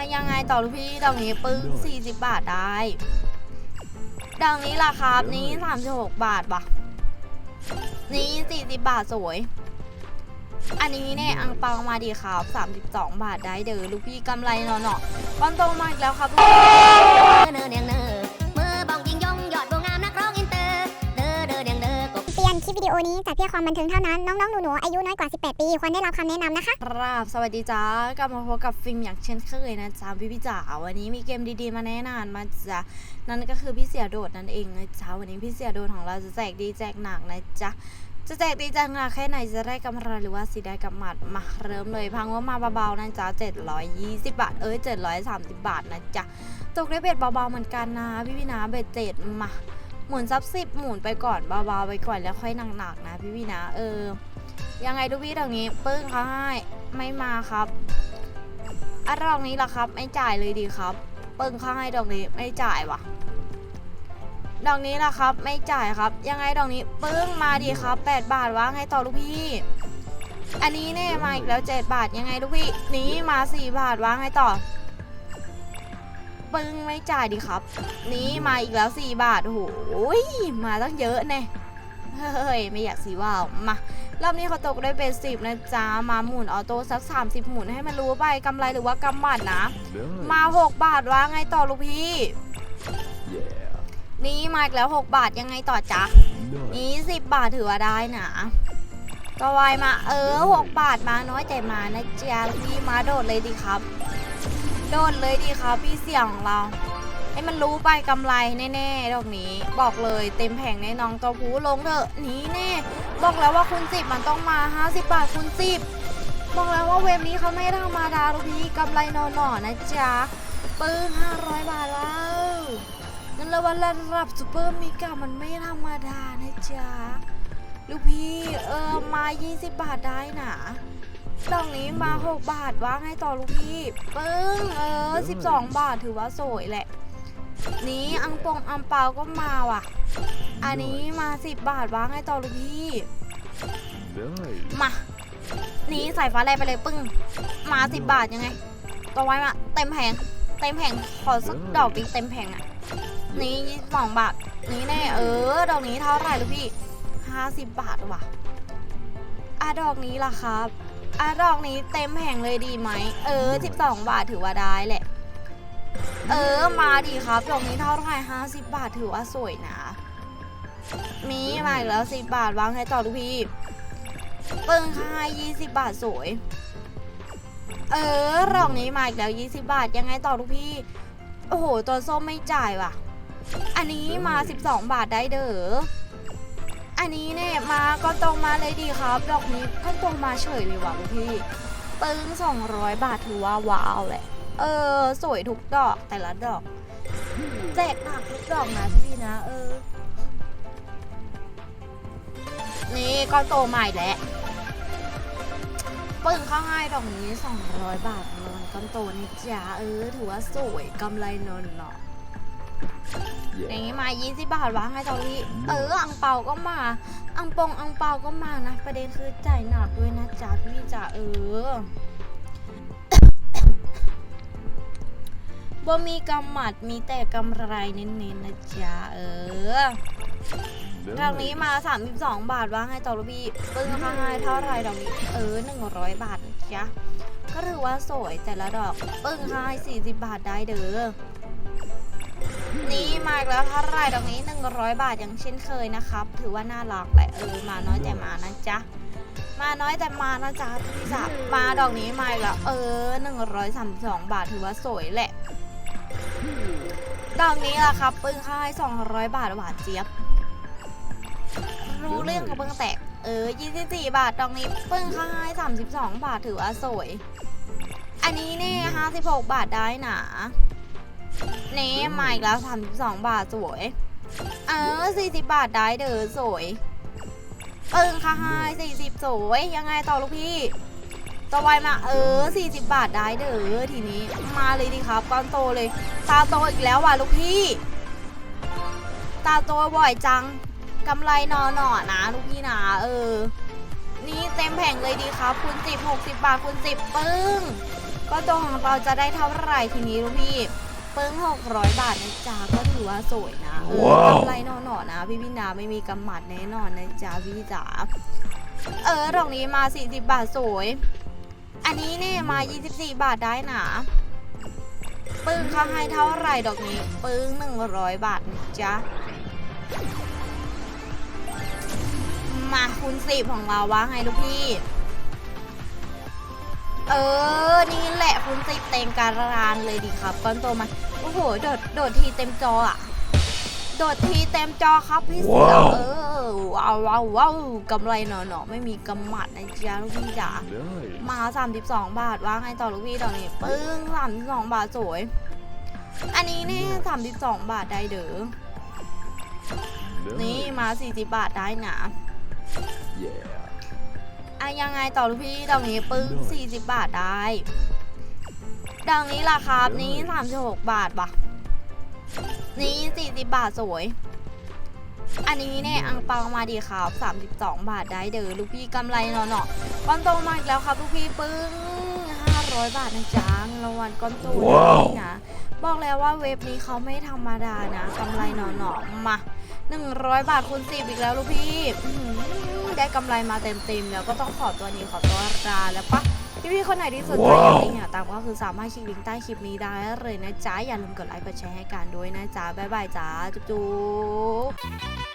อะยังไงต่อลูกพี่ดอกนี้ปึ้ง40 บาทได้ดอกนี้ราคานี้ 36 บาทว่ะ นี้ 40 บาทสวย อันนี้เนี่ยอังเปามาดีครับ32 บาทได้เด้อลูกพี่กำไรเนาะเนาะก้อนโตมาอีกแล้วครับลูกพี่เนอเนียงเนอ ลิปวิดีโอนี้จัดเพื่อความบันเทิงเท่านั้น น้องๆ หนูๆ อายุน้อยกว่า 18 ปี ควรได้รับคำแนะนำนะคะ ครับสวัสดีจ้ากลับมาพบกับฟิล์มอย่างเช่นเคยนะจ๊ะพี่พี่จ๋าวันนี้มีเกมดีๆ มาแนะนำมาจ้ะนั่นก็คือพี่เสียโดดนั่นเองนะจ๊ะวันนี้พี่เสียโดดของเราจะแจกดีแจกหนักนะจ๊ะจะแจกดีแจกหนักแค่ไหนจะได้กำไรหรือว่าสิได้กำหมัดมาเริ่มเลยพังว่ามาเบาๆนะจ๊ะ720 บาทเอ้ย730 บาทนะจ๊ะตกได้เบ็ดเบาๆเหมือนกันนะพี่พี่นะเบ็ดเจ็ดมา หมุนซับสิบหมุนไปก่อนเบาๆไปก่อนแล้วค่อยหนักๆนะพี่พี่นะ เออ ยังไงดูพี่ตรงนี้ปึ้งเขาให้ไม่มาครับอะดอกนี้ล่ะครับ ไม่จ่ายเลยดีครับ ปึ้งเขาให้ดอกนี้ไม่จ่ายว่ะดอกนี้ล่ะครับ ไม่จ่ายครับ ยังไงดอกนี้ปึ้งมาดีครับ 8 บาทวะไงต่อลูกพี่อันนี้เนี่ยมาอีกแล้ว 7 บาทยังไงลูกพี่นี้มา 4 บาทวะไงต่อ ปึ้งไม่จ่ายดีครับ นี้มาอีกแล้ว 4 บาท โอ้โหมาตั้งเยอะแน่เฮ้ย ไม่อยากสีว่าวมารอบนี้เขาตกได้เป็นสิบนะจ๊ะ มาหมุนออโต้สัก 30 หมุนให้มันรู้ไปกำไรหรือว่ากำบัดนะ มา 6 บาทว่าไงต่อลูกพี่นี่มาอีกแล้ว 6 บาทยังไงต่อจ๊ะนี่10 บาทถือว่าได้นะต่อไปมาเออ 6 บาทมาน้อยแต่มานะจ๊ะลูกพี่มาโดดเลยดีครับ โดดเลยดีครับพี่เสี่ยงของเราให้มันรู้ไปกำไรแน่ๆดอกนี้ บอกเลยเต็มแผงแน่น้องตัวผู้ลงเถอะหนี่แน่ บอกแล้วว่าคุณสิบมันต้องมา 50 บาทคุณสิบบอกแล้วว่าเว็บนี้เขาไม่ธรรมดาลูกพี่กำไรนอนหน่อนะจ๊ะปึ้ง500 บาทแล้วนั่นและว่าระดับซูเปอร์มิกามันไม่ธรรมดานะจ๊ะลูกพี่เออมา 20 บาทได้นะ ดอกนี้มา 6 บาทว่าไงต่อลูกพี่ปึ้งเออ 12 บาทถือว่าสวยแหละ นี้อังปงอังเปาก็มาว่ะ อันนี้มา 10 บาทว่าไงต่อลูกพี่มานี่ใส่ฟ้าแลบไปเลยปึ้ง มาสิบบาทยังไงตัวไว้มาเต็มแผงเต็มแผงขอสักดอกดิเต็มแผงอะนี่ยี่สิบสองบาทนี่แน่เออ ดอกนี้เท่าไหร่ลูกพี่ห้าสิบบาทว่ะอะดอกนี้ล่ะครับ อะดอกนี้เต็มแผงเลยดีไหม เออสิบสองบาทถือว่าได้แหละ เออ มาดีครับดอกนี้เท่าไหร่ห้าสิบบาทถือว่าสวยนะ มีมาอีกแล้วสิบบาทวางให้ต่อลูกพี่เปิ้งค่า20บาทสวย เออรองนี้มาอีกแล้ว20บาทยังไงต่อลูกพี่ โอ้โห ตัวส้มไม่จ่ายว่ะ อันนี้มา12บาทได้เด้อ อันนี้เนี่ยมาก็ตรงมาเลยดีครับ ดอกนี้ก็ตรงมาเฉยเลยว่ะพี่ปึ้ง200 บาทถือว่าว้าวแหละ เออ สวยทุกดอกแต่ละดอก แจกหนักทุกดอกนะพี่นะ เออ นี่ก็โตใหม่แล้วปึ้งเข้าให้ดอกนี้ 200 บาทนอนก้อนโตนี่จ้าเออ ถือว่าสวยกำไรนอนเนาะ อย่างนี้มา20บาทวะให้ตอรี่เอออังเปาก็มา อังปงอังเปาก็มานะ ประเด็นคือจ่ายหนักด้วยนะจ๊ะพี่จ๋าเออบ่มีกำหมัดมีแต่กำไรเน้นๆนะจ๊ะเออดอกนี้มา 32 บาทว่าให้ต่อรูพี่ปึ้งค่าให้เท่าไหรดอกนี้เออ 100 บาทนะจ๊ะก็ถือว่าสวยแต่ละดอกปึ้งค่าให้40 บาทได้เด้อนี่มา อีกแล้วเท่าไหรดอกนี้ 100 บาทอย่างเช่นเคยนะครับ ถือว่าน่ารักแหละเออมาน้อยแต่มานะจ๊ะมาน้อยแต่มานะจ๊ะพี่สาวมาดอกนี้มาอีกแล้วเออ132 บาทถือว่าสวยแหละดอกนี้ล่ะครับปึ้งค่าให้200 บาทหวานเจี๊ยบ รู้เรื่องกับเบิ้งแตกเออ24 บาทดอกนี้ปิ้งค่าให้32 บาทถือว่าสวย อันนี้เนี่ย56 บาทได้หนา นี่มาอีกแล้ว 32 บาทสวย เออ 40 บาทได้เด้อสวยเปิ้งค่าให้40 สวย ยังไงต่อลูกพี่ต่อไปมาเออ 40 บาทได้เด้อทีนี้ มาเลยดีครับก้อนโตเลย ตาโตอีกแล้วว่ะลูกพี่ ตาโตบ่อยจังกำไรนอหนอนะลูกพี่นะเออ นี่เต็มแผงเลยดีครับคุณสิบหกสิบบาทคุณสิบปึ้งก็ตัวของเราจะได้เท่าไหร่ทีนี้ลูกพี่ เปิ้งหกร้อยบาทนะจ๊ะก็ถือว่าสวยนะเออกำไรหน่อๆนะ พี่พี่นาไม่มีกำหมัดแน่นอนนะจ๊ะพี่จ๋าเออดอกนี้มา40บาทสวย อันนี้เนี่ยมา24บาทได้นะปึ้งเขาให้เท่าไหร่ดอกนี้ปึ้ง100บาทนะจ๊ะมาคูณสิบของเราว่าไงลูกพี่ เออ นี่แหละคูณสิบเต็มการรานเลยดีครับก้อนโตมา โอ้โห โดด โดดทีเต็มจออะโดดทีเต็มจอครับพี่เสือ เออ ว้าวว้าวว้าวกำไรหนอหนอๆไม่มีกำหมัดนะจ๊ะลูกพี่จ๋า มา 32 บาทว่าไงต่อลูกพี่ตอนนี้ปึ้ง32 บาทสวย อันนี้นี่32 บาทได้เด้อ นี่มา 40 บาทได้นะ อะยังไงต่อลูกพี่ดอกนี้ปึ้ง40 บาทได้ดอกนี้ราคานี้36 บาทปะนี่40 บาทสวย อันนี้เนี่ยอังเปามาดีครับ32 บาทได้เด้อลูกพี่กำไรเนาะเนาะก้อนโตมาอีกแล้วครับลูกพี่ปึ้ง500 บาทนะจ๊ะเงินรางวัลก้อนโตนี่นะบอกแล้วว่าเว็บนี้เขาไม่ธรรมดานะกำไรเนาะๆมา100 บาทคูณ10อีกแล้วลูกพี่อื้อหือ ได้กำไรมาเต็มๆแล้วก็ต้องขอตัวนี้ขอตัวลาแล้วปะพี่ๆคนไหนที่สนใจอยากลิงก์เนี่ยตามก็คือสามารถคลิกลิงก์ใต้คลิปนี้ได้เลยนะจ๊ะอย่าลืมกดไลค์กดแชร์ให้กันด้วยนะจ๊ะบ๊ายบายจ้าจุ๊บๆ